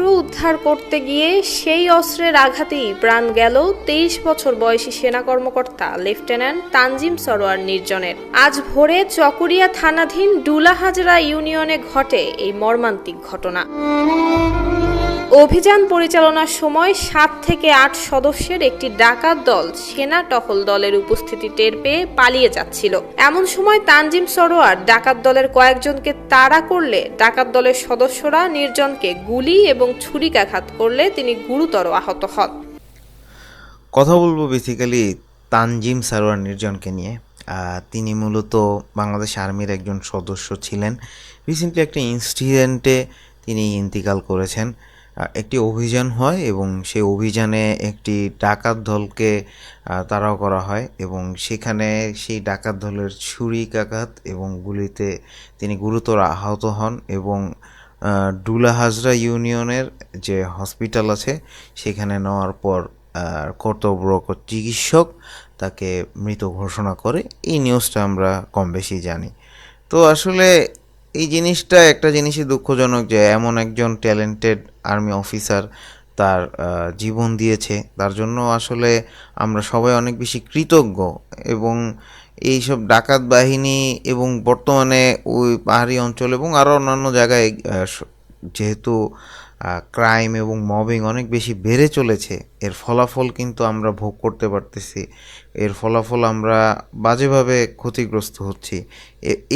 অস্ত্র উদ্ধার করতে গিয়ে সেই অস্ত্রের আঘাতেই প্রাণ গেল তেইশ বছর বয়সী সেনা কর্মকর্তা লেফটেন্যান্ট তানজিম সরোয়ার নির্জনের। আজ ভোরে চকরিয়া থানাধীন ডুলাহাজরা ইউনিয়নে ঘটে এই মর্মান্তিক ঘটনা। অভিযান পরিচালনার সময় সাত থেকে আট সদস্যের একটি ডাকাত দল সেনা টহল দলের উপস্থিতি টের পেয়ে পালিয়ে যাচ্ছিল। এমন সময় তানজিম সরোয়ার ডাকাত দলের কয়েকজনকে তাড়া করলে ডাকাত দলের সদস্যরা নির্জনকে গুলি এবং ছুরিকাঘাত করলে তিনি গুরুতর আহত হন। কথা বলব বেসিক্যালি তানজিম সারোয়ার নির্জনকে নিয়ে। তিনি মূলত বাংলাদেশ আর্মির একজন সদস্য ছিলেন। রিসেন্টলি একটা ইনসিডেন্টে তিনি ইন্তিকাল করেছেন। একটি অভিযান হয় এবং সেই অভিযানে একটি ডাকাত দলকে তাড়াও করা হয় এবং সেখানে সেই ডাকাত দলের ছুরিকাঘাত এবং গুলিতে তিনি গুরুতর আহত হন এবং আহ, ডুলা হাজরা ইউনিয়নের যে হসপিটাল আছে সেখানে নেওয়ার পর কর্তব্যরত চিকিৎসক তাকে মৃত ঘোষণা করে। এই নিউজটা আমরা কম বেশি জানি। তো আসলে এই জিনিসটা একটা জিনিসই দুঃখজনক যে এমন একজন ট্যালেন্টেড আর্মি অফিসার তার জীবন দিয়েছে। তার জন্য আসলে আমরা সবাই অনেক বেশি কৃতজ্ঞ এবং এইসব ডাকাত বাহিনী এবং বর্তমানে ওই পাহাড়ি অঞ্চল এবং আরও অন্যান্য জায়গায় যেহেতু ক্রাইম এবং মবিং অনেক বেশি বেড়ে চলেছে, এর ফলাফল কিন্তু আমরা ভোগ করতে পারতেছি। এর ফলাফল আমরা বাজেভাবে ক্ষতিগ্রস্ত হচ্ছি।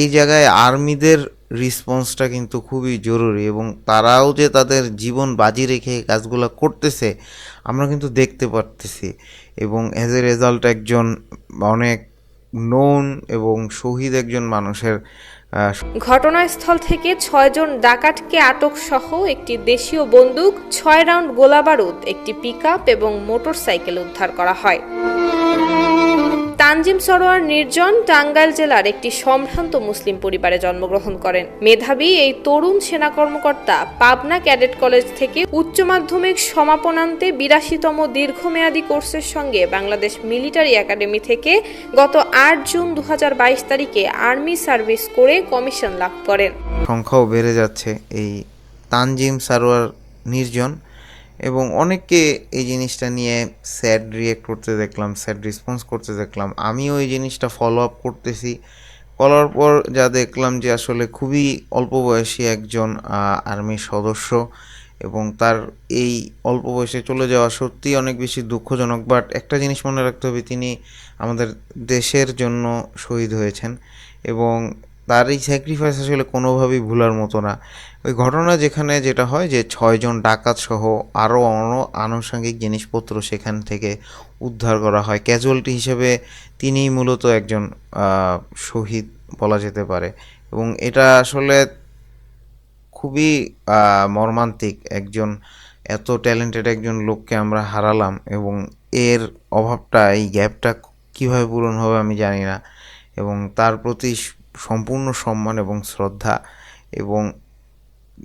এই জায়গায় আর্মিদের রেসপন্সটা কিন্তু খুবই জরুরি এবং তারাও যে তাদের জীবন বাজি রেখে কাজগুলো করতেছে, আমরা কিন্তু দেখতে পারতেছি। এবং অ্যাজ এ রেজাল্ট একজন অনেক নোন এবং শহীদ একজন মানুষের ঘটনাস্থল থেকে ছয়জন ডাকাতকে আটক সহ একটি দেশীয় বন্দুক, ছয় রাউন্ড গোলাবারুদ, একটি পিকআপ এবং মোটরসাইকেল উদ্ধার করা হয়। তানজিম সরোয়ার নির্জন টাঙ্গাইল জেলার একটি সম্ভ্রান্ত মুসলিম পরিবারে জন্মগ্রহণ করেন। মেধাবী এই তরুণ সেনা কর্মকর্তা পাবনা ক্যাডেট কলেজ থেকে উচ্চ মাধ্যমিক সমাপনান্তে বিরাশিতম দীর্ঘমেয়াদী কোর্সের সঙ্গে বাংলাদেশ মিলিটারি একাডেমি থেকে গত আট জুন দু হাজার বাইশ তারিখে আর্মি সার্ভিস করে কমিশন লাভ করেন। সংখ্যাও বেড়ে যাচ্ছে। এই তানজিম সারোয়ার নির্জন এবং অনেককে এই জিনিসটা নিয়ে স্যাড রিয়েক্ট করতে দেখলাম স্যাড রেসপন্স করতে দেখলাম। আমিও এই জিনিসটা ফলো আপ করতেছি। করার পর যা দেখলাম যে আসলে খুবই অল্প বয়সী একজন আর্মির সদস্য এবং তার এই অল্প বয়সে চলে যাওয়া সত্যি অনেক বেশি দুঃখজনক। বাট একটা জিনিস মনে রাখতে হবে, তিনি আমাদের দেশের জন্য শহীদ হয়েছেন এবং তার এই স্যাক্রিফাইস আসলে কোনোভাবেই ভুলার মতো না। ওই ঘটনা যেখানে যেটা হয় যে ছয়জন ডাকাত সহ আরও অন্য আনুষঙ্গিক জিনিসপত্র সেখান থেকে উদ্ধার করা হয়। ক্যাজুয়ালিটি হিসেবে তিনিই মূলত একজন শহীদ বলা যেতে পারে। এবং এটা আসলে খুবই মর্মান্তিক একজন, এত ট্যালেন্টেড একজন লোককে আমরা হারালাম এবং এর অভাবটা, এই গ্যাপটা কীভাবে পূরণ হবে আমি জানি না। এবং তার প্রতি সম্পূর্ণ সম্মান এবং শ্রদ্ধা এবং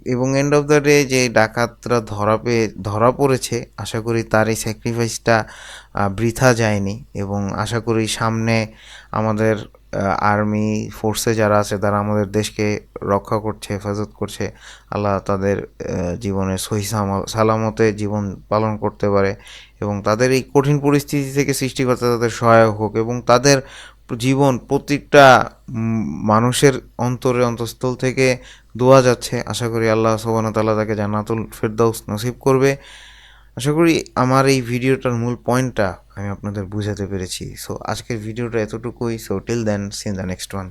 এবং এন্ড অফ দ্য ডে যে ডাকাতরা ধরা পেয়ে ধরা পড়েছে, আশা করি তার এই স্যাক্রিফাইসটা বৃথা যায়নি এবং আশা করি সামনে আমাদের আর্মি ফোর্সে যারা আছে তারা আমাদের দেশকে রক্ষা করছে, হেফাজত করছে। আল্লাহ তাদের জীবনে সহি সালামতে জীবন পালন করতে পারে এবং তাদের এই কঠিন পরিস্থিতি থেকে সৃষ্টিকর্তা তাদের সহায়ক হোক এবং তাদের জীবন প্রত্যেকটা মানুষের অন্তরে অন্তঃস্থল থেকে দোয়া যাচ্ছে। আশা করি আল্লাহ সোবান তাল্লাহ তাকে জান্নাতুল ফেরদাউস নসিব করবে। আশা করি আমার এই ভিডিওটার মূল পয়েন্টটা আমি আপনাদের বুঝাতে পেরেছি। সো আজকের ভিডিওটা এতটুকুই। So till then see the next one